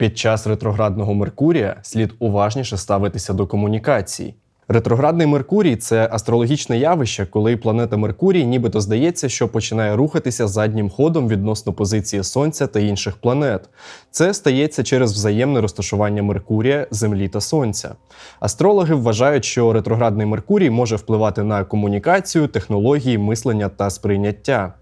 Під час ретроградного Меркурія слід уважніше ставитися до комунікацій. Ретроградний Меркурій це астрологічне явище, коли планета Меркурій нібито здається, що починає рухатися заднім ходом відносно позиції Сонця та інших планет. Це стається через взаємне розташування Меркурія, Землі та Сонця. Астрологи вважають, що ретроградний Меркурій може впливати на комунікацію, технології, мислення та сприйняття.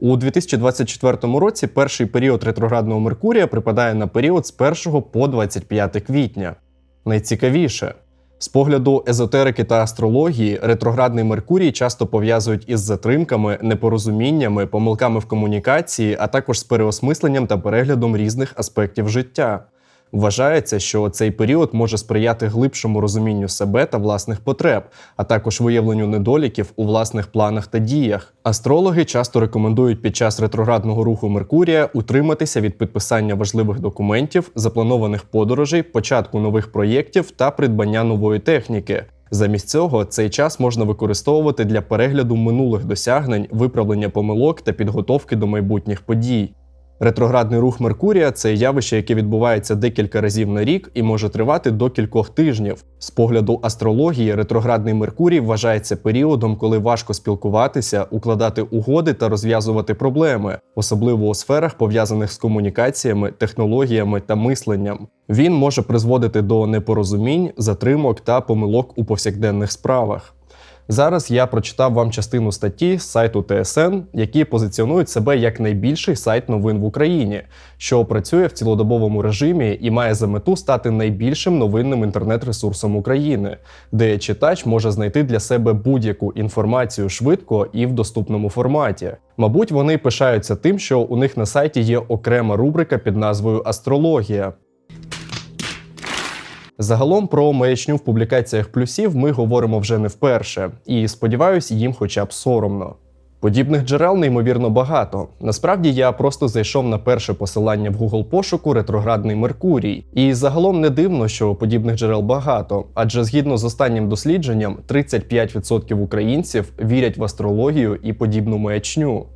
У 2024 році перший період ретроградного Меркурія припадає на період з 1 по 25 квітня. Найцікавіше. З погляду езотерики та астрології, ретроградний Меркурій часто пов'язують із затримками, непорозуміннями, помилками в комунікації, а також з переосмисленням та переглядом різних аспектів життя. Вважається, що цей період може сприяти глибшому розумінню себе та власних потреб, а також виявленню недоліків у власних планах та діях. Астрологи часто рекомендують під час ретроградного руху Меркурія утриматися від підписання важливих документів, запланованих подорожей, початку нових проєктів та придбання нової техніки. Замість цього цей час можна використовувати для перегляду минулих досягнень, виправлення помилок та підготовки до майбутніх подій. Ретроградний рух Меркурія це явище, яке відбувається декілька разів на рік і може тривати до кількох тижнів. З погляду астрології, ретроградний Меркурій вважається періодом, коли важко спілкуватися, укладати угоди та розв'язувати проблеми, особливо у сферах, пов'язаних з комунікаціями, технологіями та мисленням. Він може призводити до непорозумінь, затримок та помилок у повсякденних справах. Зараз я прочитав вам частину статті з сайту ТСН, які позиціонують себе як найбільший сайт новин в Україні, що працює в цілодобовому режимі і має за мету стати найбільшим новинним інтернет-ресурсом України, де читач може знайти для себе будь-яку інформацію швидко і в доступному форматі. Мабуть, вони пишаються тим, що у них на сайті є окрема рубрика під назвою Астрологія. Загалом про маячню в публікаціях плюсів ми говоримо вже не вперше, і сподіваюсь, їм хоча б соромно. Подібних джерел неймовірно багато. Насправді я просто зайшов на перше посилання в Google пошуку ретроградний Меркурій. І загалом не дивно, що подібних джерел багато, адже згідно з останнім дослідженням, 35% українців вірять в астрологію і подібну маячню.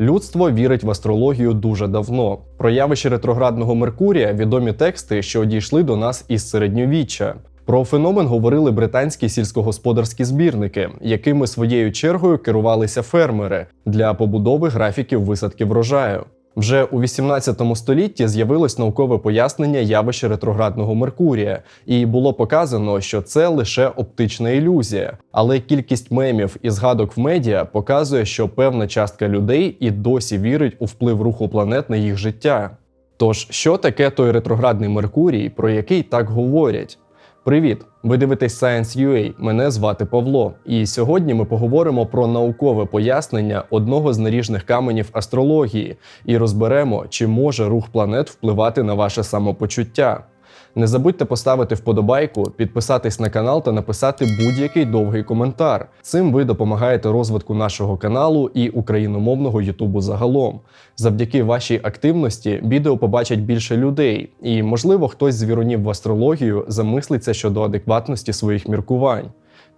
Людство вірить в астрологію дуже давно. Про явище ретроградного Меркурія відомі тексти, що дійшли до нас із середньовіччя. Про феномен говорили британські сільськогосподарські збірники, якими своєю чергою керувалися фермери для побудови графіків висадки врожаю. Вже у 18 столітті з'явилось наукове пояснення явища ретроградного Меркурія, і було показано, що це лише оптична ілюзія. Але кількість мемів і згадок в медіа показує, що певна частка людей і досі вірить у вплив руху планет на їх життя. Тож, що таке той ретроградний Меркурій, про який так говорять? Привіт! Ви дивитесь Science.ua, Мене звати Павло, і сьогодні ми поговоримо про наукове пояснення одного з наріжних каменів астрології і розберемо, чи може рух планет впливати на ваше самопочуття. Не забудьте поставити вподобайку, підписатись на канал та написати будь-який довгий коментар. Цим ви допомагаєте розвитку нашого каналу і україномовного Ютубу загалом. Завдяки вашій активності відео побачать більше людей, і, можливо, хтось з віронів в астрологію замислиться щодо адекватності своїх міркувань.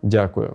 Дякую.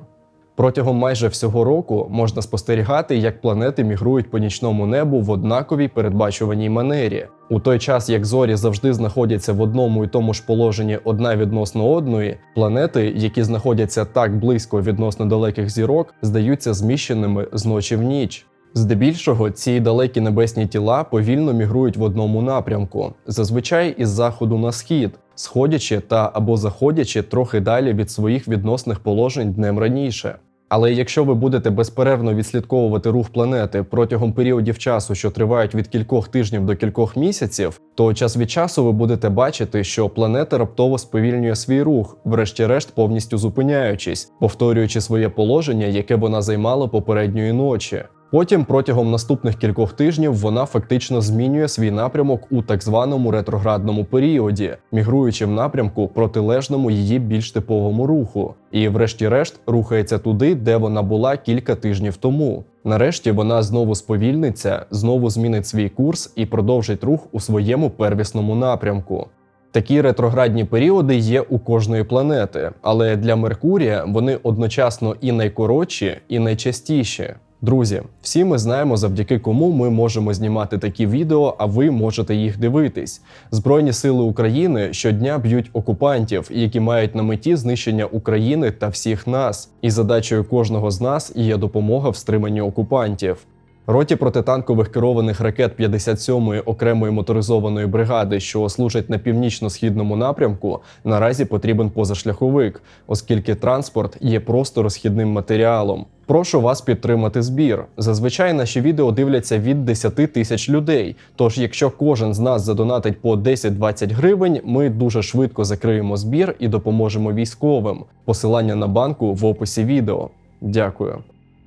Протягом майже всього року можна спостерігати, як планети мігрують по нічному небу в однаковій передбачуваній манері. У той час, як зорі завжди знаходяться в одному і тому ж положенні одна відносно одної, планети, які знаходяться так близько відносно далеких зірок, здаються зміщеними з ночі в ніч. Здебільшого ці далекі небесні тіла повільно мігрують в одному напрямку, зазвичай із заходу на схід, сходячи та або заходячи трохи далі від своїх відносних положень днем раніше. Але якщо ви будете безперервно відслідковувати рух планети протягом періодів часу, що тривають від кількох тижнів до кількох місяців, то час від часу ви будете бачити, що планета раптово сповільнює свій рух, врешті-решт повністю зупиняючись, повторюючи своє положення, яке вона займала попередньої ночі. Потім протягом наступних кількох тижнів вона фактично змінює свій напрямок у так званому ретроградному періоді, мігруючи в напрямку протилежному її більш типовому руху, і, врешті-решт, рухається туди, де вона була кілька тижнів тому. Нарешті вона знову сповільниться, знову змінить свій курс і продовжить рух у своєму первісному напрямку. Такі ретроградні періоди є у кожної планети, але для Меркурія вони одночасно і найкоротші, і найчастіші. Друзі, всі ми знаємо, завдяки кому ми можемо знімати такі відео, а ви можете їх дивитись. Збройні сили України щодня б'ють окупантів, які мають на меті знищення України та всіх нас. І задачею кожного з нас є допомога в стриманні окупантів. Роті протитанкових керованих ракет 57-ї окремої моторизованої бригади, що служать на північно-східному напрямку, наразі потрібен позашляховик, оскільки транспорт є просто розхідним матеріалом. Прошу вас підтримати збір. Зазвичай наші відео дивляться від 10 тисяч людей. Тож, якщо кожен з нас задонатить по 10-20 гривень, ми дуже швидко закриємо збір і допоможемо військовим. Посилання на банку в описі відео. Дякую.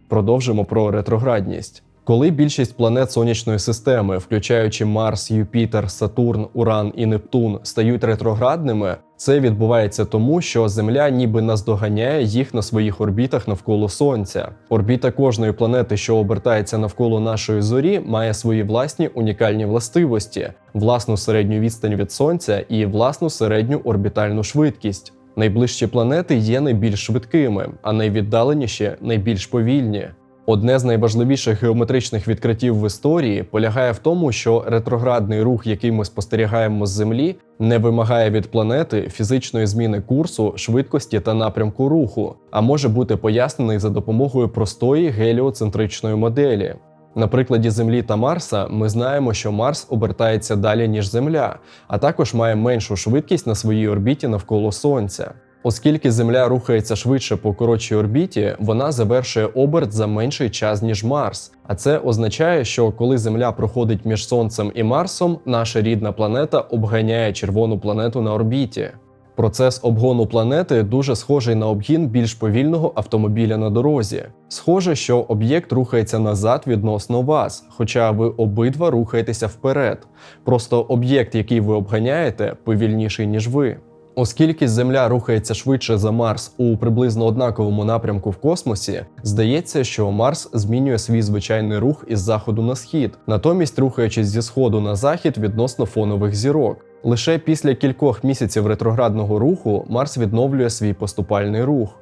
Продовжимо про ретроградність. Коли більшість планет сонячної системи, включаючи Марс, Юпітер, Сатурн, Уран і Нептун, стають ретроградними, це відбувається тому, що Земля ніби наздоганяє їх на своїх орбітах навколо Сонця. Орбіта кожної планети, що обертається навколо нашої зорі, має свої власні унікальні властивості: власну середню відстань від Сонця і власну середню орбітальну швидкість. Найближчі планети є найбільш швидкими, а найвіддаленіші найбільш повільні. Одне з найважливіших геометричних відкриттів в історії полягає в тому, що ретроградний рух, який ми спостерігаємо з Землі, не вимагає від планети фізичної зміни курсу, швидкості та напрямку руху, а може бути пояснений за допомогою простої геліоцентричної моделі. На прикладі Землі та Марса ми знаємо, що Марс обертається далі, ніж Земля, а також має меншу швидкість на своїй орбіті навколо Сонця. Оскільки Земля рухається швидше по коротшій орбіті, вона завершує оберт за менший час, ніж Марс. А це означає, що коли Земля проходить між Сонцем і Марсом, наша рідна планета обганяє червону планету на орбіті. Процес обгону планети дуже схожий на обгін більш повільного автомобіля на дорозі. Схоже, що об'єкт рухається назад відносно вас, хоча ви обидва рухаєтеся вперед. Просто об'єкт, який ви обганяєте, повільніший ніж ви. Оскільки Земля рухається швидше за Марс у приблизно однаковому напрямку в космосі, здається, що Марс змінює свій звичайний рух із заходу на схід, натомість рухаючись зі сходу на захід відносно фонових зірок. Лише після кількох місяців ретроградного руху Марс відновлює свій поступальний рух.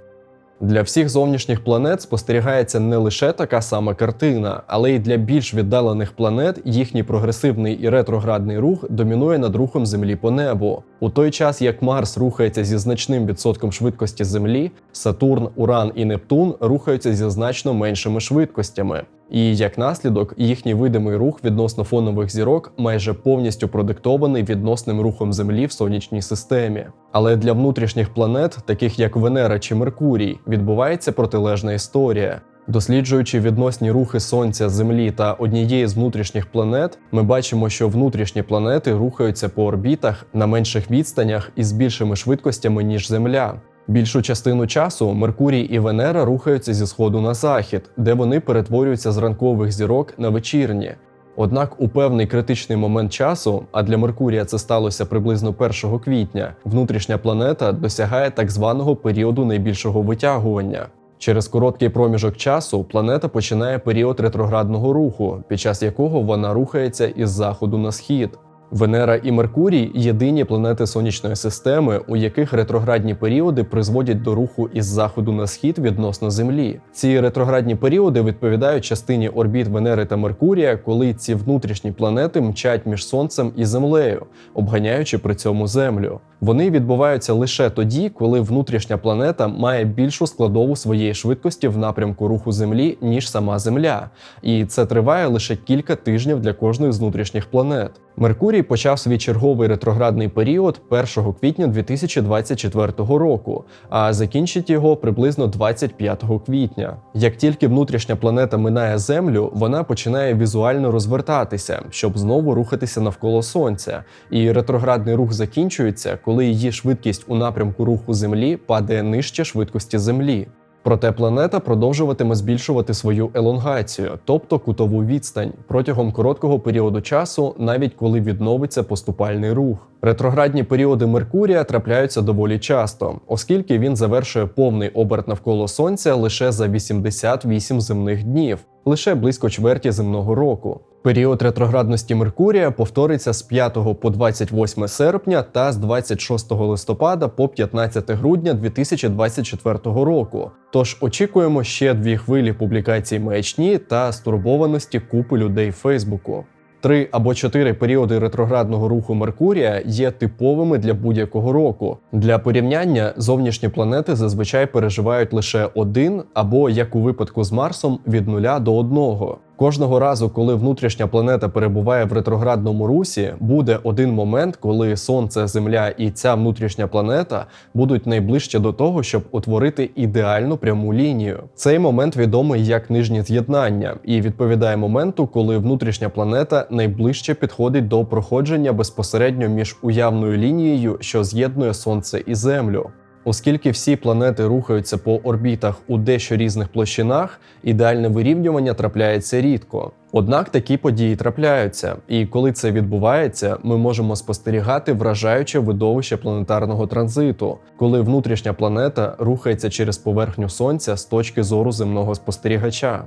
Для всіх зовнішніх планет спостерігається не лише така сама картина, але й для більш віддалених планет їхній прогресивний і ретроградний рух домінує над рухом Землі по небу. У той час як Марс рухається зі значним відсотком швидкості Землі, Сатурн, Уран і Нептун рухаються зі значно меншими швидкостями. І як наслідок, їхній видимий рух відносно фонових зірок майже повністю продиктований відносним рухом Землі в сонячній системі. Але для внутрішніх планет, таких як Венера чи Меркурій, відбувається протилежна історія. Досліджуючи відносні рухи Сонця, Землі та однієї з внутрішніх планет, ми бачимо, що внутрішні планети рухаються по орбітах на менших відстанях і з більшими швидкостями, ніж Земля. Більшу частину часу Меркурій і Венера рухаються зі сходу на захід, де вони перетворюються з ранкових зірок на вечірні. Однак у певний критичний момент часу, а для Меркурія це сталося приблизно 1 квітня, внутрішня планета досягає так званого періоду найбільшого витягування. Через короткий проміжок часу планета починає період ретроградного руху, під час якого вона рухається із заходу на схід. Венера і Меркурій єдині планети сонячної системи, у яких ретроградні періоди призводять до руху із заходу на схід відносно Землі. Ці ретроградні періоди відповідають частині орбіт Венери та Меркурія, коли ці внутрішні планети мчать між Сонцем і Землею, обганяючи при цьому Землю. Вони відбуваються лише тоді, коли внутрішня планета має більшу складову своєї швидкості в напрямку руху Землі, ніж сама Земля, і це триває лише кілька тижнів для кожної з внутрішніх планет. Меркурій почав свій черговий ретроградний період 1 квітня 2024 року, а закінчить його приблизно 25 квітня. Як тільки внутрішня планета минає Землю, вона починає візуально розвертатися, щоб знову рухатися навколо Сонця. І ретроградний рух закінчується, коли її швидкість у напрямку руху Землі падає нижче швидкості Землі. Проте планета продовжуватиме збільшувати свою елонгацію, тобто кутову відстань, протягом короткого періоду часу, навіть коли відновиться поступальний рух. Ретроградні періоди Меркурія трапляються доволі часто, оскільки він завершує повний оберт навколо Сонця лише за 88 земних днів, лише близько чверті земного року. Період ретроградності Меркурія повториться з 5 по 28 серпня та з 26 листопада по 15 грудня 2024 року. Тож очікуємо ще дві хвилі публікацій маячні та стурбованості купи людей Фейсбуку. Три або чотири періоди ретроградного руху Меркурія є типовими для будь-якого року. Для порівняння зовнішні планети зазвичай переживають лише один або, як у випадку з Марсом, від нуля до одного. Кожного разу, коли внутрішня планета перебуває в ретроградному русі, буде один момент, коли Сонце, Земля і ця внутрішня планета будуть найближче до того, щоб утворити ідеальну пряму лінію. Цей момент відомий як нижнє з'єднання і відповідає моменту, коли внутрішня планета найближче підходить до проходження безпосередньо між уявною лінією, що з'єднує Сонце і Землю. Оскільки всі планети рухаються по орбітах у дещо різних площинах, ідеальне вирівнювання трапляється рідко. Однак такі події трапляються, і коли це відбувається, ми можемо спостерігати вражаюче видовище планетарного транзиту, коли внутрішня планета рухається через поверхню сонця з точки зору земного спостерігача.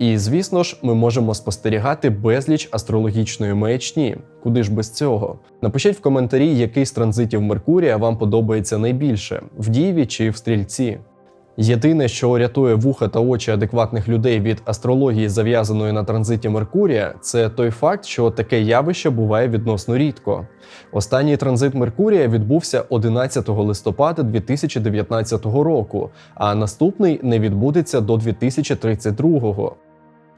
І звісно ж, ми можемо спостерігати безліч астрологічної маячні. Куди ж без цього? Напишіть в коментарі, який з транзитів Меркурія вам подобається найбільше в Діві чи в стрільці. Єдине, що рятує вуха та очі адекватних людей від астрології, зав'язаної на транзиті Меркурія, це той факт, що таке явище буває відносно рідко. Останній транзит Меркурія відбувся 11 листопада 2019 року, а наступний не відбудеться до 2032.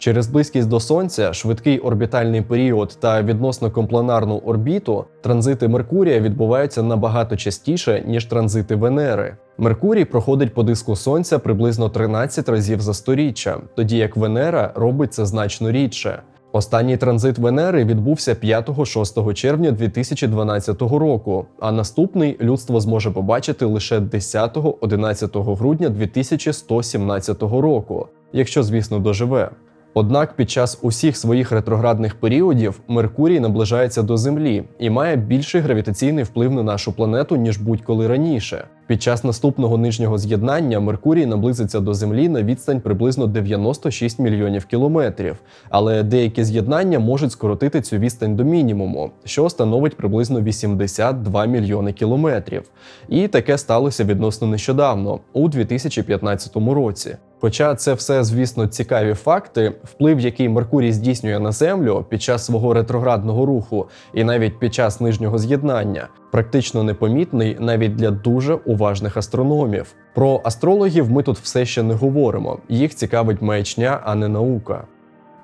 Через близькість до Сонця, швидкий орбітальний період та відносно компланарну орбіту транзити Меркурія відбуваються набагато частіше, ніж транзити Венери. Меркурій проходить по диску Сонця приблизно 13 разів за сторіччя, тоді як Венера робить це значно рідше. Останній транзит Венери відбувся 5-6 червня 2012 року, а наступний людство зможе побачити лише 10-11 грудня 2117 року, якщо, звісно, доживе. Однак під час усіх своїх ретроградних періодів Меркурій наближається до Землі і має більший гравітаційний вплив на нашу планету ніж будь-коли раніше. Під час наступного нижнього з'єднання Меркурій наблизиться до Землі на відстань приблизно 96 мільйонів кілометрів, але деякі з'єднання можуть скоротити цю відстань до мінімуму, що становить приблизно 82 мільйони кілометрів. І таке сталося відносно нещодавно, у 2015 році. Хоча це все, звісно, цікаві факти, вплив, який Меркурій здійснює на Землю під час свого ретроградного руху і навіть під час нижнього з'єднання, практично непомітний навіть для дуже уважних астрономів. Про астрологів ми тут все ще не говоримо, їх цікавить маячня, а не наука.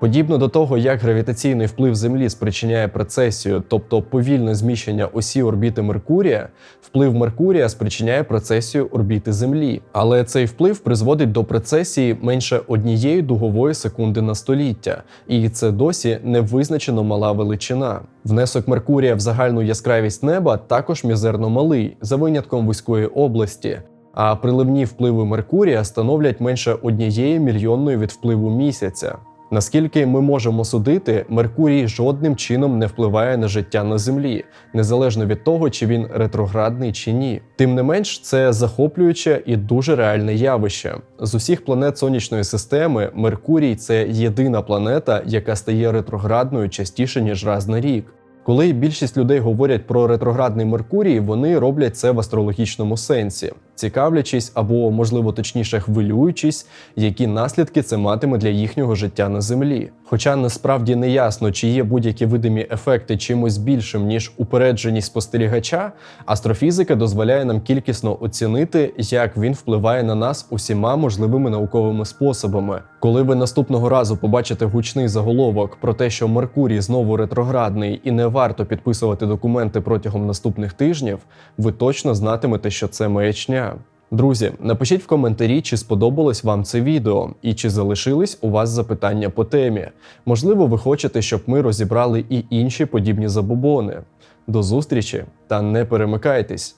Подібно до того, як гравітаційний вплив Землі спричиняє прецесію, тобто повільне зміщення осі орбіти Меркурія, вплив Меркурія спричиняє прецесію орбіти Землі. Але цей вплив призводить до прецесії менше однієї дугової секунди на століття, і це досі невизначено мала величина. Внесок Меркурія в загальну яскравість неба також мізерно малий, за винятком вузької області. А приливні впливи Меркурія становлять менше однієї мільйонної від впливу місяця. Наскільки ми можемо судити, Меркурій жодним чином не впливає на життя на Землі, незалежно від того, чи він ретроградний чи ні. Тим не менш, це захоплююче і дуже реальне явище. З усіх планет сонячної системи Меркурій це єдина планета, яка стає ретроградною частіше ніж раз на рік. Коли більшість людей говорять про ретроградний Меркурій, вони роблять це в астрологічному сенсі, цікавлячись або, можливо, точніше, хвилюючись, які наслідки це матиме для їхнього життя на землі. Хоча насправді не ясно, чи є будь-які видимі ефекти чимось більшим ніж упередженість спостерігача, астрофізика дозволяє нам кількісно оцінити, як він впливає на нас усіма можливими науковими способами. Коли ви наступного разу побачите гучний заголовок про те, що Меркурій знову ретроградний і не варто підписувати документи протягом наступних тижнів, ви точно знатимете, що це маячня. Друзі, напишіть в коментарі, чи сподобалось вам це відео, і чи залишились у вас запитання по темі. Можливо, ви хочете, щоб ми розібрали і інші подібні забобони. До зустрічі та не перемикайтесь!